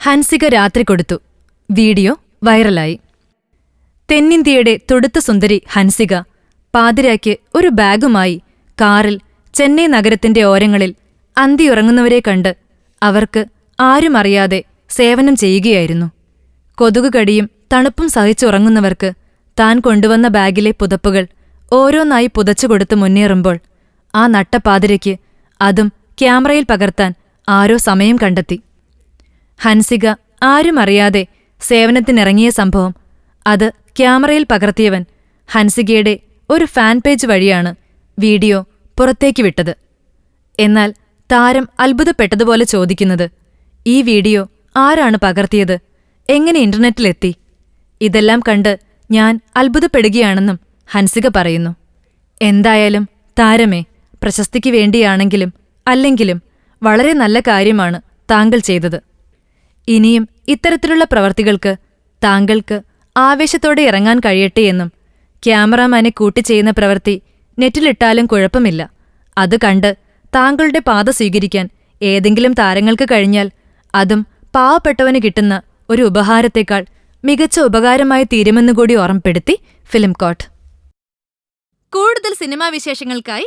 ഹൻസിക രാത്രി കൊടുത്തു. വീഡിയോ വൈറലായി. തെന്നിന്ത്യയുടെ തൊടുത്ത സുന്ദരി ഹൻസിക പാതിരായ്ക്ക് ഒരു ബാഗുമായി കാറിൽ ചെന്നൈ നഗരത്തിന്റെ ഓരങ്ങളിൽ അന്തിയുറങ്ങുന്നവരെ കണ്ട് അവർക്ക് ആരും അറിയാതെ സേവനം ചെയ്യുകയായിരുന്നു. കൊതുകുകടിയും തണുപ്പും സഹിച്ചുറങ്ങുന്നവർക്ക് താൻ കൊണ്ടുവന്ന ബാഗിലെ പുതപ്പുകൾ ഓരോന്നായി പുതച്ചുകൊടുത്ത് മുന്നേറുമ്പോൾ ആ നട്ടപ്പാതിരയ്ക്ക് അതും ക്യാമറയിൽ പകർത്താൻ ആരോ സമയം കണ്ടെത്തി. ഹൻസിക ആരും അറിയാതെ സേവനത്തിനിറങ്ങിയ സംഭവം. അത് ക്യാമറയിൽ പകർത്തിയവൻ ഹൻസികയുടെ ഒരു ഫാൻ പേജ് വഴിയാണ് വീഡിയോ പുറത്തേക്ക് വിട്ടത്. എന്നാൽ താരം അത്ഭുതപ്പെട്ടതുപോലെ ചോദിക്കുന്നത് ഈ വീഡിയോ ആരാണ് പകർത്തിയത്? എങ്ങനെ ഇന്റർനെറ്റിലെത്തി? ഇതെല്ലാം കണ്ട് ഞാൻ അത്ഭുതപ്പെടുകയാണെന്നും ഹൻസിക പറയുന്നു. എന്തായാലും താരമേ പ്രശസ്തിക്ക് വേണ്ടിയാണെങ്കിലും അല്ലെങ്കിലും വളരെ നല്ല കാര്യമാണ് താങ്കൾ ചെയ്തത്. ഇനിയും ഇത്തരത്തിലുള്ള പ്രവർത്തികൾക്ക് താങ്കൾക്ക് ആവേശത്തോടെ ഇറങ്ങാൻ കഴിയട്ടെ എന്നും ക്യാമറാമാനെ കൂട്ടിച്ചെയ്യുന്ന പ്രവൃത്തി നെറ്റിലിട്ടാലും കുഴപ്പമില്ല. അത് കണ്ട് താങ്കളുടെ പാത സ്വീകരിക്കാൻ ഏതെങ്കിലും താരങ്ങൾക്ക് കഴിഞ്ഞാൽ അതും പാവപ്പെട്ടവന് കിട്ടുന്ന ഒരു ഉപഹാരത്തേക്കാൾ മികച്ച ഉപകാരമായി തീരുമെന്നുകൂടി ഓർമ്മപ്പെടുത്തി ഫിലിം കോട്ട്. കൂടുതൽ സിനിമാ വിശേഷങ്ങൾക്കായി